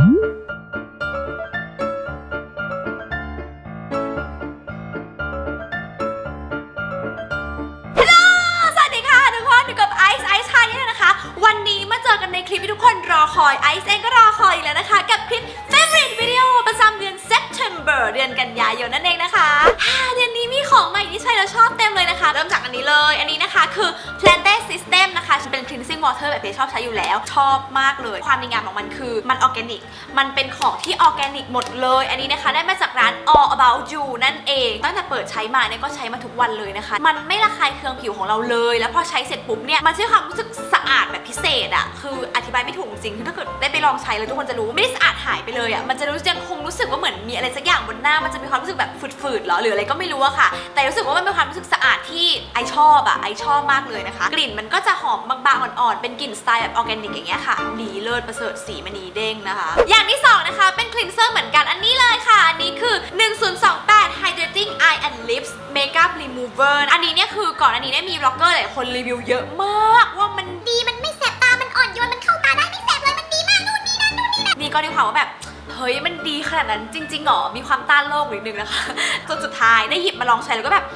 สวัสดีค่ะทุกคนอยู่กับไอซ์ไอซ์ชาเนี่ยนะคะวันนี้มาเจอกันในคลิปที่ทุกคนรอคอยไอซ์เองก็รอคอยอีกแล้วนะคะ กับคลิป favorite video ประจำเดือน September เดือนกันยายนนั่นเองนะคะฮาเดือนนี้มี อบใช้อยู่แล้ว ชอบมากเลย ความดีงามของมันคือมันออร์แกนิก มันเป็นของที่ออร์แกนิกหมดเลย อันนี้นะคะได้มาจากร้าน All About You นั่นเอง ตั้งแต่เปิดใช้มาเนี่ยก็ใช้มาทุกวันเลยนะคะ มันไม่ระคายเคืองผิวของเราเลย แล้วพอใช้เสร็จปุ๊บเนี่ยมันให้ความรู้สึกสะอาดแบบพิเศษอะคือ ธิบายไม่ถูกจริงถ้าเกิดได้ไปลองใช้แล้วทุกคนจะรู้ไม่ได้สะอาดหายไปเลยอะมันจะรู้ยังคงรู้สึกว่าเหมือนมีอะไรสักอย่างบนหน้ามันจะมีความรู้สึกแบบฝืดๆหรอหรืออะไรก็ไม่รู้อะค่ะ แต่รู้สึกว่ามันเป็นความรู้สึกสะอาดที่ไอชอบอะไอชอบมากเลยนะคะ กลิ่นมันก็จะหอมบางๆอ่อนๆเป็นกลิ่นสไตล์แบบออร์แกนิกอย่างเงี้ยค่ะดีเลิศประเสริฐสีมณีเด้งนะคะ อย่างที่สองนะคะเป็นคลีนเซอร์เหมือนกันอันนี้เลยค่ะ อันนี้คือ 1028 Hydrating Eye and Lips Makeup Remover อันนี้เนี่ยคือก่อนอันนี้เนี่ยมีบล็อกเกอร์หลายคนรีวิวเยอะมากว่ามันด นู่นนี่นั่นนี่ก็ด้วยความว่าแบบ เฮ้ยมันดีขนาดนั้นจริงๆหรอ มีความต้านโลกนิดนึงนะคะ จนสุดท้ายได้หยิบมาลองใช้แล้วก็แบบ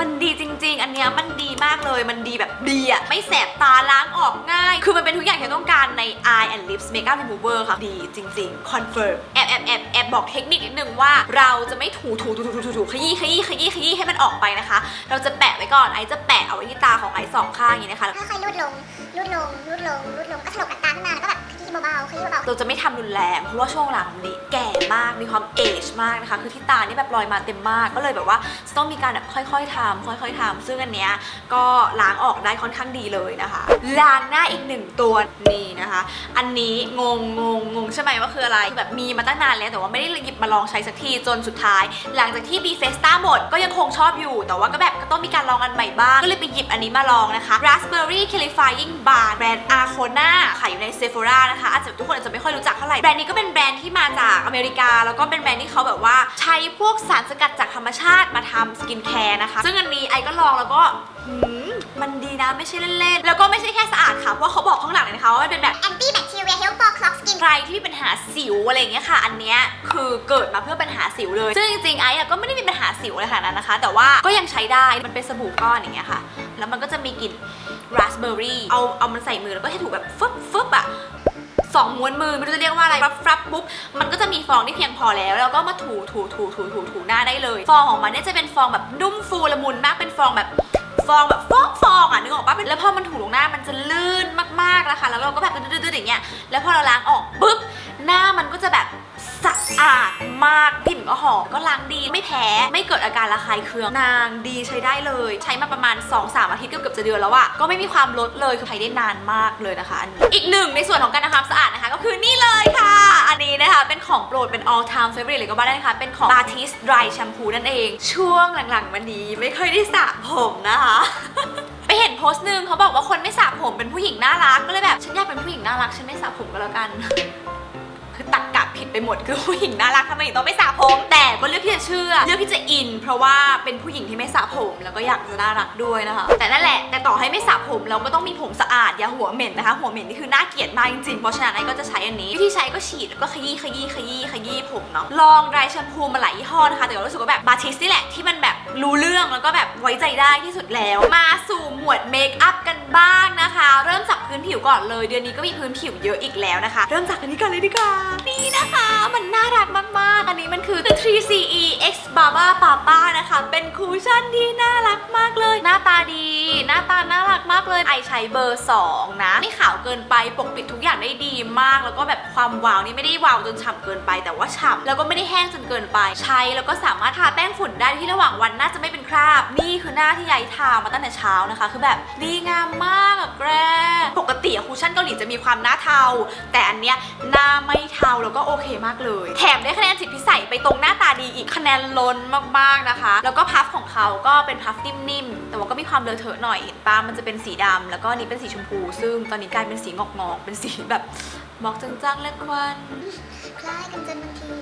มันดีจริง ๆ อันเนี้ยมันดีมากเลย มันดีแบบดีอะไม่แสบตาล้างออกง่าย คือมันเป็นทุกอย่างที่ต้องการใน Eye and Lips Makeup Remover ค่ะ ดีจริงๆ Confirm แอบแอบแอบแอบบอกเทคนิคนิดนึงว่าเราจะไม่ถูถูถูถูถูถูขยี้ขยี้ขยี้ขยี้ให้มันออกไปนะคะ เราจะแปะไว้ก่อน ไอจะแปะเอาไว้ที่ตาของไอสองข้างอย่างนี้นะคะ ค่อยๆลูดลงลูดลงลูดลงลูดลงก็ถลกหนังตาขึ้นมาแล้วก็แบบ เราจะไม่ทำรุนแรงเพราะว่าช่วงหลังนี้แก่มากมีความเอจมากนะคะ คือที่ตานี่แบบรอยมาเต็มมาก ก็เลยแบบว่าจะต้องมีการแบบค่อยๆทำค่อยๆทำซึ่งอันเนี้ยก็ล้างออกได้ค่อนข้างดีเลยนะคะล้างหน้าอีกหนึ่งตัวนี่นะคะ อันนี้งงงงงงใช่ไหมว่าคืออะไรคือแบบมีมาตั้งนานแล้วแต่ว่าไม่ได้หยิบมาลองใช้สักทีจนสุดท้าย หลังจากที่ B f e s t a หมดก็ยังคงชอบอยู่ แต่ว่าก็แบบก็ต้องมีการลองอันใหม่บ้าง ก็เลยไปหยิบอันนี้มาลองนะคะ Raspberry Clarifying Bar แบรนด์ Arcona ขายอยู่ใน Sephora นะคะอาจจะทุกคนอาจจะไม่ค่อยรู้จักเท่าไหร่แบรนด์นี้ก็เป็นแบรนด์ที่มาจากอเมริกา แล้วก็เป็นแบรนด์ที่เขาแบบว่าใช้พวกสารสกัดจากธรรมชาติมาทำสกินแคร์นะคะ ซึ่งอันนี้ไอก็ลองแล้วก็หืมมันดีนะไม่ใช่เล่นๆ แล้วก็ไม่ใช่แค่สะอาดค่ะ เพราะว่าเขาบอกข้างหลังเลยนะคะว่ามันเป็นแบบๆ anti bacteria help for clog skin ใครที่มีปัญหาสิวอะไรอย่างเงี้ยค่ะ อันเนี้ยคือเกิดมาเพื่อปัญหาสิวเลย ซึ่งจริงๆไอ้อะก็ไม่ได้มีปัญหาสิวอะไรขนาดนั้นนะคะ แต่ว่าก็ยังใช้ได้มันเป็นสบู่ก้อนอย่างเงี้ยค่ะ แล้วมันก็จะมีกลิ่นราสเบอร์รี่เอาเอามันใส่มือแล้วก็ให้ถูแบบฟึบฟึบอะ สองม้วนมือไม่รู้จะเรียกว่าอะไรฟับฟับปุ๊บมันก็จะมีฟองที่เพียงพอแล้ว แล้วก็มาถูถูถูถูถูถูหน้าได้เลย ฟองของมันเนี่ยจะเป็นฟองแบบนุ่มฟูละมุนมากเป็นฟองแบบฟองแบบฟองฟองอะนึกออกปะแล้วพอมันถูลงหน้ามันจะลื่นมากๆนะคะแล้วเราก็แบบดืดๆๆอย่างเงี้ยแล้วพอเราล้างออกปุ๊บหน้ามันก็จะแบบ สะอาดมากกลิ่นก็หอมก็ล้างดี ไม่แพ้ไม่เกิดอาการระคายเคืองนางดีใช้ได้เลย ใช้มาประมาณ 2-3 อาทิตย์เกือบจะเดือนแล้วอะก็ไม่มีความลดเลยคือใช้ได้นานมากเลยนะคะอันนี้อีกหนึ่งในส่วนของการทำความสะอาดนะคะ ก็คือนี่เลยค่ะ อันนี้นะคะเป็นของโปรดเป็น all time favorite เลยก็ว่าได้นะคะ เป็นของ Batiste Dry Shampoo นั่นเอง ช่วงหลังๆมานี้ไม่ค่อยได้สระผมนะคะไปเห็นโพสต์หนึ่งเขาบอกว่าคนไม่สระผมเป็นผู้หญิงน่ารักก็เลยแบบฉันอยากเป็นผู้หญิงน่ารักฉันไม่สระผมก็แล้วกัน คือตักกะ ผิดไปหมดคือผู้หญิงน่ารักทำไมถึงต้องไม่สระผม แต่ก็เลือกที่จะเชื่อ เลือกที่จะอิน เพราะว่าเป็นผู้หญิงที่ไม่สระผม แล้วก็อยากจะน่ารักด้วยนะคะ แต่นั่นแหละแต่ต่อให้ไม่สระผมเราก็ต้องมีผมสะอาดอย่าหัวเหม็นนะคะหัวเหม็นนี่คือน่าเกลียดมากจริงๆเพราะฉะนั้นไอ้ก็จะใช้อันนี้วิธีใช้ก็ฉีดแล้วก็ขยี้ขยี้ขยี้ขยี้ผมเนาะลองไรแชมพูมาหลายยี่ห้อนะคะ แต่ก็รู้สึกว่าแบบบาทิสนี่แหละที่มันแบบรู้เรื่องแล้วก็แบบไว้ใจได้ที่สุดแล้ว มาสู่หมวดเมคอัพกันบ้างนะคะ เริ่มจากพื้นผิวก่อนเลย เดือนนี้ก็มีพื้นผิวเยอะอีกแล้วนะคะ เริ่มจากอันนี้ก่อนเลยดีกว่า นี่นะคะ มันน่ารักมาก ๆ อันนี้มันคือ The 3CE X Baba Papa นะคะ เป็นคูชั่นที่น่ารักมากเลย หน้าตาดี หน้าตาน่ารักมากเลย ไอใช้เบอร์ 2 นะ ไม่ขาวเกินไป ปกปิดทุกอย่างได้ดีมาก แล้วก็แบบความวาวนี่ไม่ได้วาวจนฉ่ำเกินไป แต่ว่าฉ่ำแล้วก็ไม่ได้แห้งจนเกินไป ใช้แล้วก็สามารถทาแป้งฝุ่นได้ที่ระหว่างวันน่าจะไม่เป็นคราบ นี่คือหน้าที่ยายทามาตั้งแต่เช้านะคะ คือแบบดีงามมากอะแกรปกติคูชั่นเกาหลีจะมีความหน้าเทา แต่อันเนี้ยหน้าไม่ เทาแล้วก็โอเคมากเลย แถมได้คะแนนสิทธิพิเศษไปตรงหน้าตาดีอีกคะแนนล้นมากๆนะคะ แล้วก็พัฟของเขาก็เป็นพัฟนิ่มๆ แต่ว่าก็มีความเลอะเทอะหน่อยเห็นปะมันจะเป็นสีดำแล้วก็นี้เป็นสีชมพู ซึ่งตอนนี้กลายเป็นสีงอกๆเป็นสีแบบมอกจังๆเละควันคล้ายกันจนบางทีไม่อาจรู้ว่า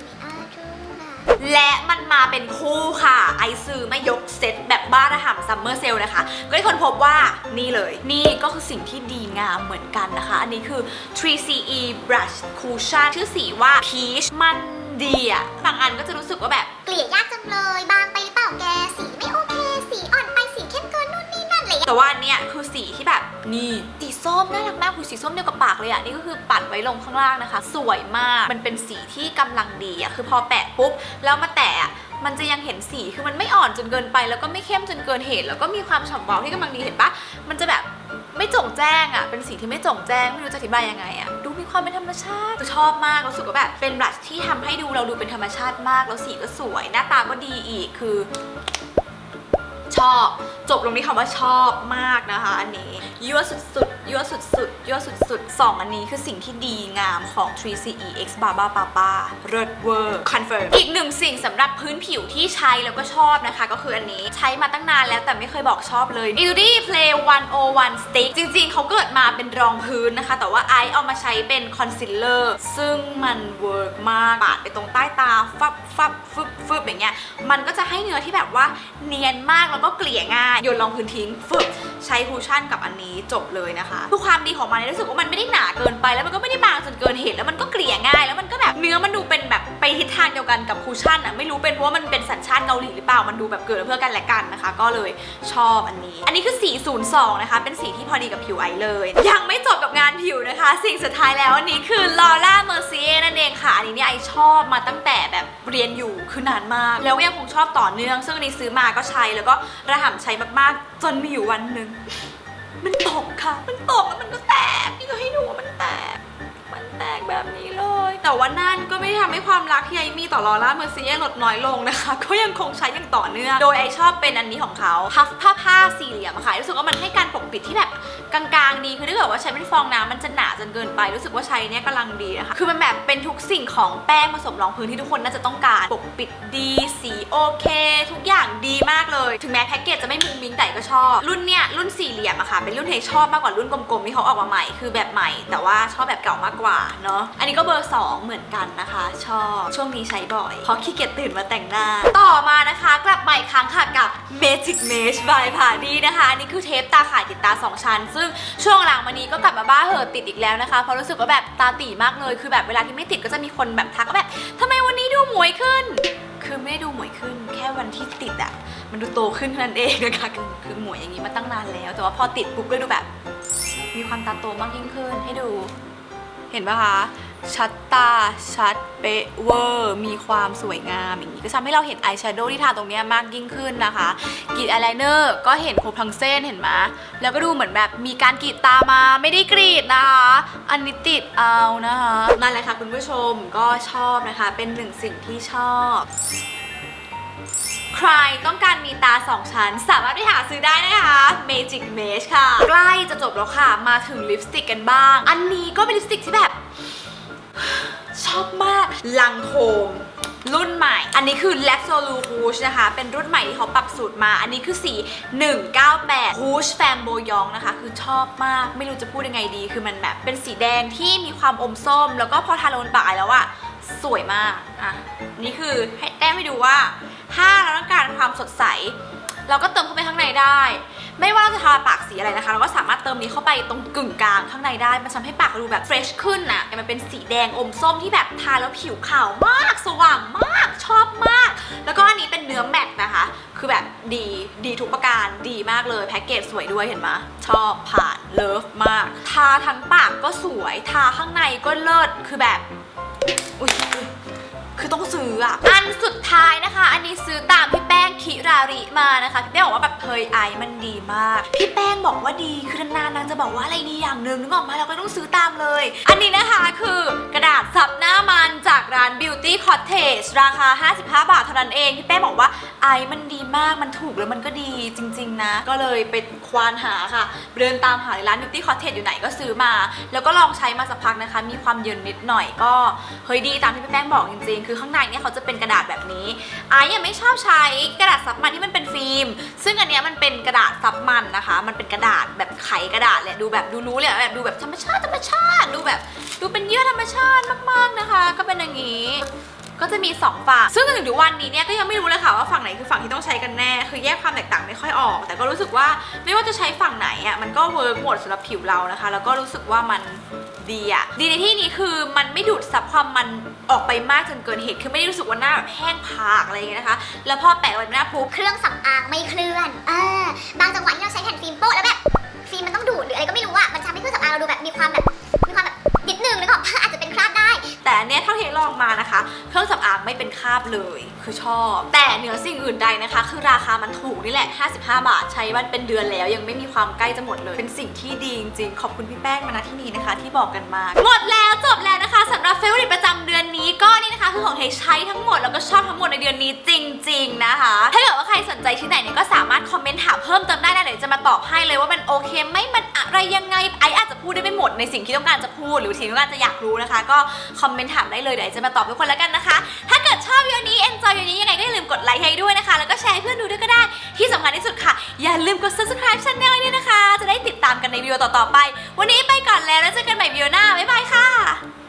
และมันมาเป็นคู่ค่ะ ไอซื้อไม่ยกเซตแบบบ้าระห่ำซัมเมอร์เซลนะคะ ก็ได้คนพบว่านี่เลย นี่ก็คือสิ่งที่ดีงามเหมือนกันนะคะ อันนี้คือ 3CE Brush Cushion ชื่อสีว่า Peach มันดีอะบางอันก็จะรู้สึกว่าแบบ เกลี่ยยากจังเลย บางไปหรือเปล่าแก สีไม่โอเค สีอ่อนไป สีเข้มเกินนู่นนี่นั่นอะไรอย่างเงี้ยแต่ว่าอันเนี้ยคือสีที่แบบ นี่สีส้มน่ารักมากคือสีส้มเดียวกับปากเลยอะนี่ก็คือปัดไว้ลงข้างล่างนะคะ สวยมากมันเป็นสีที่กำลังดีอะคือพอแปะปุ๊บแล้วมาแตะอะมันจะยังเห็นสีคือมันไม่อ่อนจนเกินไป แล้วก็ไม่เข้มจนเกินเหตุ แล้วก็มีความฉ่ำเบาที่กำลังดีเห็นปะมันจะแบบไม่จงแจ้งอะ เป็นสีที่ไม่จงแจ้ง ไม่รู้จะอธิบายยังไงอะ ดูมีความเป็นธรรมชาติชอบมาก รู้สึกว่าแบบ เป็นบลัชที่ทำให้ดูเราดูเป็นธรรมชาติมาก แล้วสีก็สวย หน้าตาก็ดีอีก คือ ชอบ จบลงที่คำว่าชอบมากนะคะ อันนี้ยั่วสุดๆ ยั่วสุดๆยั่วสุดๆสองอันนี้คือสิ่งที่ดีงามของ 3CE X Baba Papa เริดเวอร์ confirm อีกหนึ่งสิ่งสำหรับพื้นผิวที่ใช้แล้วก็ชอบนะคะ ก็คืออันนี้ใช้มาตั้งนานแล้วแต่ไม่เคยบอกชอบเลย i d i Play 101 Stick จริงๆ เขาเกิดมาเป็นรองพื้นนะคะ แต่ว่าไอซ์เอามาใช้เป็นคอนซีลเลอร์ซึ่งมันเวิร์กมากปาดไปตรงใต้ตาฟับฟับฟึบฟึบอย่างเงี้ยมันก็จะให้เนื้อที่แบบว่าเนียนมากแล้วก็เกลี่ยง่ายโยนรองพื้นทิ้งฟึบ ใช้คูชั่นกับอันนี้จบเลยนะคะคือความดีของมันเนี่ยรู้สึกว่ามันไม่ได้หนาเกินไปแล้วมันก็ไม่ได้บางจนเกินเหางเดียวกันกับคูชั่นอะไม่รู้เป็นเพราะว่ามันเป็นสัญชาติเกาหลีหรือเปล่ามันดูแบบเกิดเพื่อกันและกันนะคะ ก็เลยชอบอันนี้ อันนี้คือสี02 นะคะ เป็นสีที่พอดีกับผิวไอเลย ยังไม่จบกับงานผิวนะคะ สิ่งสุดท้ายแล้วอันนี้คือลอร่าเมอร์ซีนั่นเองค่ะ อันนี้เนี่ยไอชอบมาตั้งแต่แบบเรียนอยู่คือนานมาก แล้วก็ยังคงชอบต่อเนื่อง ซึ่งอันนี้ซื้อมาก็ใช้แล้วก็ระห่ำใช้มากๆ จนมีอยู่วันหนึ่งมันตกค่ะ มันตกแล้วมันก็แตกนี่ก็ให้ดูว่ามันแตก แตกแบบนี้เลย แต่ว่านั่นก็ไม่ได้ทำให้ความรักที่ไอมีต่อลอร่าเมอร์ซีลดน้อยลงนะคะ ก็ยังคงใช้อย่างต่อเนื่อง โดยไอชอบเป็นอันนี้ของเขาพัฟผ้าผ้าสี่เหลี่ยมค่ะรู้สึกว่ามันให้การปกปิดที่แบบ กลางๆดีคือถ้าเกิดว่าใช้เป็นฟองน้ำมันจะหนาจนเกินไปรู้สึกว่าใช้เนี่ยกำลังดีนะคะคือมันแบบเป็นทุกสิ่งของแป้งผสมรองพื้นที่ทุกคนน่าจะต้องการปกปิดดีสีโอเค ทุกอย่างดีมากเลย ถึงแม้แพ็กเกจจะไม่มุงมิ้งแต่ก็ชอบ รุ่นเนี้ยรุ่นสี่เหลี่ยมอะค่ะเป็นรุ่นที่ชอบมากกว่ารุ่นกลมๆที่เขาออกมาใหม่คือแบบใหม่ แต่ว่าชอบแบบเก่ามากกว่าเนาะอันนี้ก็เบอร์ 2 เหมือนกันนะคะ ชอบช่วงนี้ใช้บ่อยเพราะขี้เกียจตื่นมาแต่งหน้า ต่อมานะคะ กลับมาอีกครั้งค่ะกับ Magic Mesh by Party นะคะอันนี้คือเทปตาข่ายติดตา 2 ชั้นซึ่งช่วงหลังมานี้ก็กลับมาบ้าเหอะติดอีกแล้วนะคะ เพราะรู้สึกว่าแบบตาตีมากเลย คือแบบเวลาที่ไม่ติดก็จะมีคนแบบทักว่าแบบทำไมวันนี้ดูหมวยขึ้น คือไม่ได้ดูหมวยขึ้น แค่วันที่ติดอะมันดูโตขึ้นเท่านั้นเองนะคะ คือหมวยอย่างนี้มาตั้งนานแล้ว แต่ว่าพอติดปุ๊บก็ดูแบบ มีความตาโตมากยิ่งขึ้นให้ดู เห็นปะคะ ชัดตา ชัดเป๊ะเวอร์ มีความสวยงามอย่างนี้ก็ทำให้เราเห็นอายแชโดว์ที่ทาตรงนี้มากยิ่งขึ้นนะคะกรีดอายไลเนอร์ก็เห็นครบทั้งเส้นเห็นไหมแล้วก็ดูเหมือนแบบมีการกรีดตามาไม่ได้กรีดนะคะ อันนี้ติดเอานะคะนั่นแหละค่ะคุณผู้ชมก็ชอบนะคะ เป็นหนึ่งสิ่งที่ชอบ ใครต้องการมีตา 2 ชั้น สามารถไปหาซื้อได้นะคะ Magic Mesh ค่ะ ใกล้จะจบแล้วค่ะ มาถึงลิปสติกกันบ้าง อันนี้ก็เป็นลิปสติกที่แบบ ชอบมาก ลังโคมรุ่นใหม่ อันนี้คือ l a b s o l u Rouge นะคะ เป็นรุ่นใหม่ที่เขาปรับสูตรมา อันนี้คือสี 198 Rouge Fam b o y o n นะคะ คือชอบมาก ไม่รู้จะพูดยังไงดี คือมันแบบเป็นสีแดงที่มีความอมส้ม แล้วก็พอทาลงบนปากแล้วอะ สวยมากอะนี่คือให้แต้มให้ดูว่า ถ้าเราต้องการความสดใส เราก็เติมเข้าไปข้างในได้ ไม่ว่าเราจะทาปากสีอะไรนะคะ เราก็สามารถเติมนี้เข้าไปตรงกึ่งกลางข้างในได้มันทำให้ปากเราดูแบบเฟรชขึ้นน่ะมันเป็นสีแดงอมส้มที่แบบทาแล้วผิวขาวมาก สว่างมากชอบมาก แล้วก็อันนี้เป็นเนื้อแมตต์นะคะ คือแบบดีดีทุกประการดีมากเลยแพ็กเกจสวยด้วยเห็นไหมชอบผ่านเลิฟมาก ทาทั้งปากก็สวย ทาข้างในก็เลิศคือแบบ อุ๊ยอุ๊ย คือต้องซื้ออะ อันสุดท้ายนะคะ อันนี้ซื้อตามพี่แป้งคิราริมานะคะ พี่แป้งบอกว่าแบบเฮยไอมันดีมาก พี่แป้งบอกว่าดี คือนานๆนางจะบอกว่าอะไรดีอย่างหนึ่งนึกออกมาเราก็ต้องซื้อตามเลย อันนี้นะคะคือกระดาษซับหน้ามันจากร้าน Beauty Cottage ราคา 55 บาทเท่านั้นเอง พี่แป้งบอกว่าไอมันดีมาก มันถูกแล้วมันก็ดีจริง ๆ นะ ก็เลยไปควานหาค่ะ เดินตามหาในร้าน Beauty Cottage อยู่ไหนก็ซื้อมา แล้วก็ลองใช้มาสักพักนะคะ มีความเย็นนิดหน่อยก็เฮ้ยดีตามที่พี่แป้งบอกจริงๆคือข้างในเนี่ยเขาจะเป็นกระดาษแบบนี้ไอ้ยังไม่ชอบใช้กระดาษซับมันที่มันเป็นฟิล์ม ซึ่งอันเนี้ยมันเป็นกระดาษซับมันนะคะ มันเป็นกระดาษแบบไขกระดาษแหละดูแบบดูรู้เลยอะแบบดูแบบธรรมชาติธรรมชาติ ดูแบบดูเป็นเยื่อธรรมชาติมากๆนะคะ ก็เป็นอย่างนี้ก็จะมีสองฝั่ง ซึ่งจนถึงวันนี้เนี่ยก็ยังไม่รู้เลยค่ะว่าฝั่งไหนคือฝั่งที่ต้องใช้กันแน่ คือแยกความแตกต่างไม่ค่อยออก แต่ก็รู้สึกว่าไม่ว่าจะใช้ฝั่งไหนอะมันก็เวิร์กหมดสำหรับผิวเรานะคะ แล้วก็รู้สึกว่ามัน ดีอะดีในที่นี้คือมันไม่ดูดซับความมันออกไปมากจนเกินเหตุ คือไม่ได้รู้สึกว่าหน้าแบบแห้งผากอะไรอย่างเงี้ยนะคะ แล้วพอแปะไว้บนหน้าปุ๊บเครื่องสำอางไม่เคลื่อน เออ บางจังหวะที่เราใช้แผ่นฟิล์มโป๊ะแล้วแบบฟิล์มมันต้องดูดหรืออะไรก็ไม่รู้อะมันทำให้เครื่องสำอางเราดูแบบมีความแบบมีความแบบนิดนึงแล้วก็อเป็นครา แต่อันเนี้ยเท่าที่ลองมานะคะ เครื่องสำอางไม่เป็นคราบเลยคือชอบ แต่เหนือสิ่งอื่นใดนะคะ คือราคามันถูกนี่แหละ 55 บาทใช้มันเป็นเดือนแล้ว ยังไม่มีความใกล้จะหมดเลย เป็นสิ่งที่ดีจริงๆขอบคุณพี่แป้งมาณที่นี้นะคะ ที่บอกกันมาหมดแล้วจบแล้วนะคะสำหรับเฟลวิประ จำเดือนนี้ก็นี่นะคะคือของเทใช้ทั้งหมดแล้วก็ชอบทั้งหมดในเดือนนี้จริง ๆ นะคะ ถ้าเกิดว่าใครสนใจที่ไหนเนี่ยก็สามารถคอมเมนต์ถามเพิ่มเติมได้นะเดี๋ยวจะมาตอบให้เลยว่ามันโอเคไหมมันอะไรยังไงไออาจจะพูดได้ไม่หมดในสิ่งที่ต้องการจะพูด หรือสิ่งที่ต้องการจะอยากรู้นะคะ ก็คอมเมนต์ถามได้เลยเดี๋ยวจะมาตอบทุกคนแล้วกันนะคะ ถ้าเกิดชอบวิดีโอนี้ enjoy วิดีโอนี้ยังไงก็อย่าลืมกดไลค์ให้ด้วยนะคะ แล้วก็แชร์ให้เพื่อนดูด้วยก็ได้ที่สำคัญที่สุดค่ะ อย่าลืมกด subscribe channel ด้วยนะคะ จะได้ติดตามกันในวิดีโอต่อๆไป วันนี้ไปก่อนแล้วแล้วเจอกันใหม่วิดีโอหน้าบ๊ายบายค่ะ